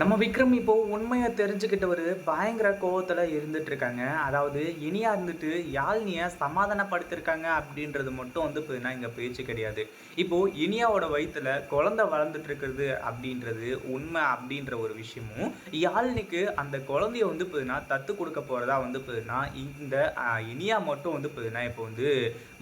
நம்ம விக்ரம் இப்போ உண்மையை தெரிஞ்சுக்கிட்டவர் பயங்கர கோவத்தில் இருந்துட்டு இருக்காங்க அதாவது இனியா இருந்துட்டு யாழ்னியை சமாதானப்படுத்திருக்காங்க அப்படின்றது மட்டும் வந்து பார்த்தீங்கன்னா இங்கே பேச்சு கிடையாது. இப்போ இனியாவோட வயிற்றுல குழந்தை வளர்ந்துட்டு இருக்கிறது அப்படின்றது உண்மை அப்படின்ற ஒரு விஷயமும் யாழ்னிக்கு அந்த குழந்தைய வந்து பார்த்தீங்கன்னா தத்து கொடுக்க போகிறதா வந்து பார்த்தீங்கன்னா இந்த இனியா மட்டும் வந்து பார்த்தீங்கன்னா இப்போ வந்து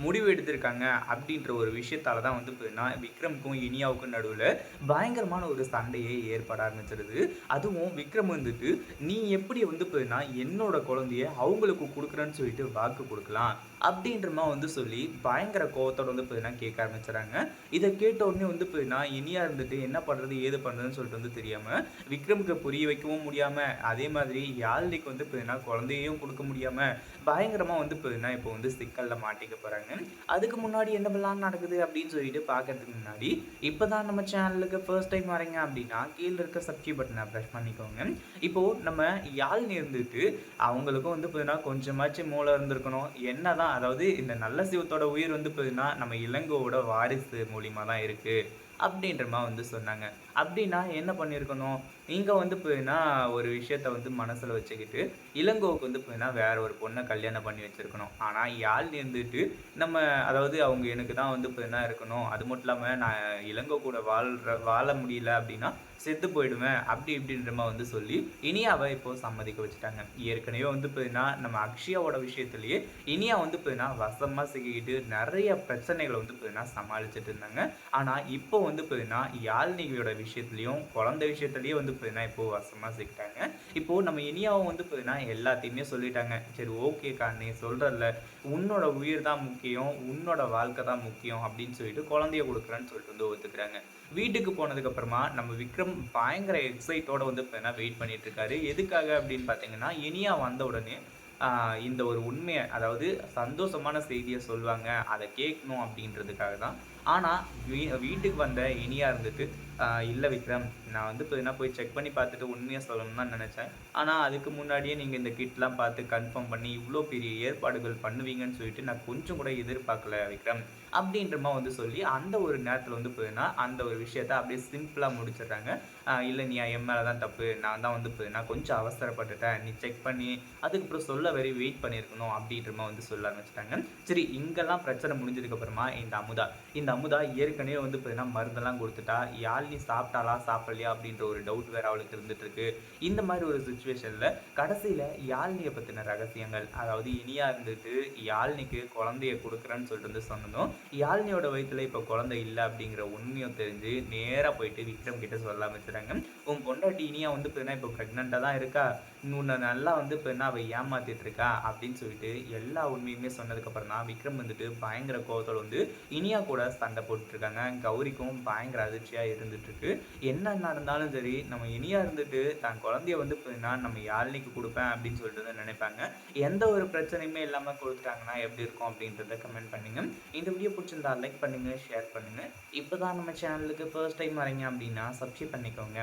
முடிவு எடுத்திருக்காங்க அப்படின்ற ஒரு விஷயத்தால தான் வந்து பார்த்தீங்கன்னா விக்ரமுக்கும் இனியாவுக்கும் நடுவில் பயங்கரமான ஒரு சண்டையே ஏற்பட ஆரம்பிச்சிருது. அதுவும் விக்ரம் வந்துட்டு நீ எப்படி வந்து பார்த்தீங்கன்னா என்னோட குழந்தைய அவங்களுக்கு கொடுக்குறேன்னு சொல்லிட்டு வாக்கு கொடுக்கலாம். அப்படின்றமா வந்து சொல்லி பயங்கர கோவத்தோட வந்து பார்த்தீங்கன்னா கேட்க ஆரம்பிச்சுறாங்க இதை கேட்ட உடனே வந்து பார்த்தீங்கன்னா இனியா இருந்துட்டு என்ன பண்ணுறது ஏது பண்ணுறதுன்னு சொல்லிட்டு வந்து தெரியாமல் விக்ரமுக்கு புரிய வைக்கவும் முடியாமல் அதே மாதிரி யாழ்னிக்கு வந்து பார்த்தீங்கன்னா குழந்தையும் கொடுக்க முடியாமல் பயங்கரமாக வந்து பார்த்தீங்கன்னா இப்போ வந்து சிக்கலில் மாட்டிக்க போகிறாங்க அதுக்கு முன்னாடி என்ன பண்ணலாம் நடக்குது அப்படின்னு சொல்லிட்டு பார்க்கறதுக்கு முன்னாடி இப்போ தான் நம்ம சேனலுக்கு ஃபர்ஸ்ட் டைம் வரீங்க அப்படின்னா கீழே இருக்க சப்ஸ்கிரைப் பட்டனை ப்ரெஸ் பண்ணிக்கோங்க. இப்போது நம்ம யாழ்னி இருந்துட்டு அவங்களுக்கும் வந்து பார்த்தீங்கன்னா கொஞ்சமாச்சும் மூளை இருந்திருக்கணும். என்ன தான் அதாவது இந்த நல்ல சிவத்தோட உயிர் வந்து பார்த்தீங்கன்னா நம்ம இளங்கோவோட வாரிசு மூலிமா தான் இருக்குது அப்படின்றமா வந்து சொன்னாங்க. அப்படின்னா என்ன பண்ணியிருக்கணும் இங்கே வந்து பார்த்தீங்கன்னா ஒரு விஷயத்த வந்து மனசில் வச்சுக்கிட்டு இளங்கோவுக்கு வந்து பார்த்தீங்கன்னா வேற ஒரு பொண்ணை கல்யாணம் பண்ணி வச்சுருக்கணும். ஆனால் யாழ் இருந்துட்டு நம்ம அதாவது அவங்க எனக்கு தான் வந்து பார்த்தீங்கன்னா இருக்கணும். அது மட்டும் இல்லாமல் நான் இளங்கோ கூட வாழ்ற வாழ முடியல அப்படின்னா செத்து போயிடுவேன். அப்படி இப்படின்றமா வந்து சொல்லி இனியாவை இப்போ சம்மதிக்க வச்சுட்டாங்க. ஏற்கனவே வந்து பார்த்தீங்கன்னா நம்ம அக்ஷயாவோட விஷயத்துலேயே இனியா வந்து பார்த்தீங்கன்னா வசமாக சிக்கிக்கிட்டு நிறைய பிரச்சனைகளை வந்து பார்த்தீங்கன்னா சமாளிச்சுட்டு இருந்தாங்க. ஆனால் இப்போ வந்து பார்த்தீங்கன்னா யாழ்னிகளோட விஷயத்துலையும் குழந்தை விஷயத்துலையும் வந்து பார்த்தீங்கன்னா இப்போது வசமாக சிக்கிட்டாங்க. இப்போது நம்ம இனியாவும் வந்து பார்த்தீங்கன்னா எல்லாத்தையுமே சொல்லிட்டாங்க. சரி ஓகேக்கா நீ சொல்கிறல்ல உன்னோட உயிர் தான் முக்கியம் உன்னோட வாழ்க்கை தான் முக்கியம் அப்படின்னு சொல்லிட்டு குழந்தைய கொடுக்குறேன்னு சொல்லிட்டு வந்து ஒத்துக்கிறாங்க. வீட்டுக்கு போனதுக்கப்புறமா நம்ம விக்ரம் பயங்கர எக்ஸைட்டோட வந்து பார்த்தீங்கன்னா வெயிட் பண்ணிட்டு இருக்காரு. எதுக்காக அப்படின்னு பார்த்தீங்கன்னா இனியா வந்த உடனே இந்த ஒரு உண்மையை அதாவது சந்தோஷமான செய்தியை சொல்லுவாங்க அதை கேட்கணும் அப்படின்றதுக்காக தான். ஆனால் வீ வீட்டுக்கு வந்த இனியா இருந்துட்டு இல்லை விக்ரம் நான் வந்து பார்த்தீங்கன்னா போய் செக் பண்ணி பார்த்துட்டு உண்மையை சொல்லணும்னு தான் நினச்சேன். ஆனால் அதுக்கு முன்னாடியே நீங்கள் இந்த கிட்லாம் பார்த்து கன்ஃபார்ம் பண்ணி இவ்வளோ பெரிய ஏற்பாடுகள் பண்ணுவீங்கன்னு சொல்லிட்டு நான் கொஞ்சம் கூட எதிர்பார்க்கல விக்ரம் அப்படின்றமா வந்து சொல்லி அந்த ஒரு நேரத்தில் வந்து பார்த்தீங்கன்னா அந்த ஒரு விஷயத்த அப்படியே சிம்பிளாக முடிச்சிடுறாங்க. இல்லை நீ என் மேலே தான் தப்பு நான் தான் வந்து பார்த்தீங்கன்னா கொஞ்சம் அவசரப்பட்டுட்டேன் நீ செக் பண்ணி அதுக்கப்புறம் சொல்ல வரை வெயிட் பண்ணியிருக்கணும் அப்படின்ற மாதிரி வந்து சொல்ல ஆரம்பிச்சிட்டாங்க சரி இங்கெல்லாம் பிரச்சனை முடிஞ்சதுக்கு அப்புறமா இந்த அமுதா. இந்த அமுதா ஏற்கனவே வந்து பார்த்தீங்கன்னா மருந்தெல்லாம் கொடுத்துட்டா. யாழ்னி சாப்பிட்டாலா சாப்பிடலையா அப்படின்ற ஒரு டவுட் வேற அவளுக்கு இருந்துட்டு இருக்கு இந்த மாதிரி ஒரு சுச்சுவேஷன்ல கடைசியில யாழ்னியை பத்தின ரகசியங்கள் அதாவது இனியா இருந்துட்டு யாழ்னிக்கு குழந்தைய கொடுக்குறேன்னு சொல்லிட்டு வந்து சொன்னதும் யாழ்னியோட வயிற்றுல இப்போ குழந்தை இல்லை அப்படிங்கிற உண்மையும் தெரிஞ்சு நேரா போயிட்டு விக்ரம் கிட்ட சொல்ல ஆரம்பிச்சிட்டாங்க உன் பொண்டாட்டி இனியா வந்து பார்த்தீங்கன்னா இப்போ ப்ரெக்னெண்ட்டாக தான் இருக்கா. உன்னை நல்லா வந்து இப்போ என்ன அவள் ஏமாத்தி இருக்கா அப்படின்னு சொல்லிட்டு எல்லா உண்மையுமே சொன்னதுக்கப்புறம் தான் விக்ரம் வந்துட்டு பயங்கர கோபத்தோடு வந்து இனியா கூட சண்டை போட்டுருக்காங்க கௌரிக்கும் பயங்கர அதிர்ச்சியாக இருந்துட்டுருக்கு என்ன நடந்தாலும் சரி நம்ம இனியா இருந்துட்டு தன் குழந்தைய வந்து நான் நம்ம யாழ்னிக்கு கொடுப்பேன் அப்படின்னு சொல்லிட்டு வந்து நினைப்பாங்க. எந்த ஒரு பிரச்சனையுமே இல்லாமல் கொடுத்துட்டாங்கன்னா எப்படி இருக்கும் அப்படின்றத கமெண்ட் பண்ணுங்க. இந்த வீடியோ பிடிச்சிருந்தா லைக் பண்ணுங்க ஷேர் பண்ணுங்க. இப்போ தான் நம்ம சேனலுக்கு ஃபர்ஸ்ட் டைம் வரீங்க அப்படின்னா சப்ஸ்கிரைப் பண்ணிக்கோங்க.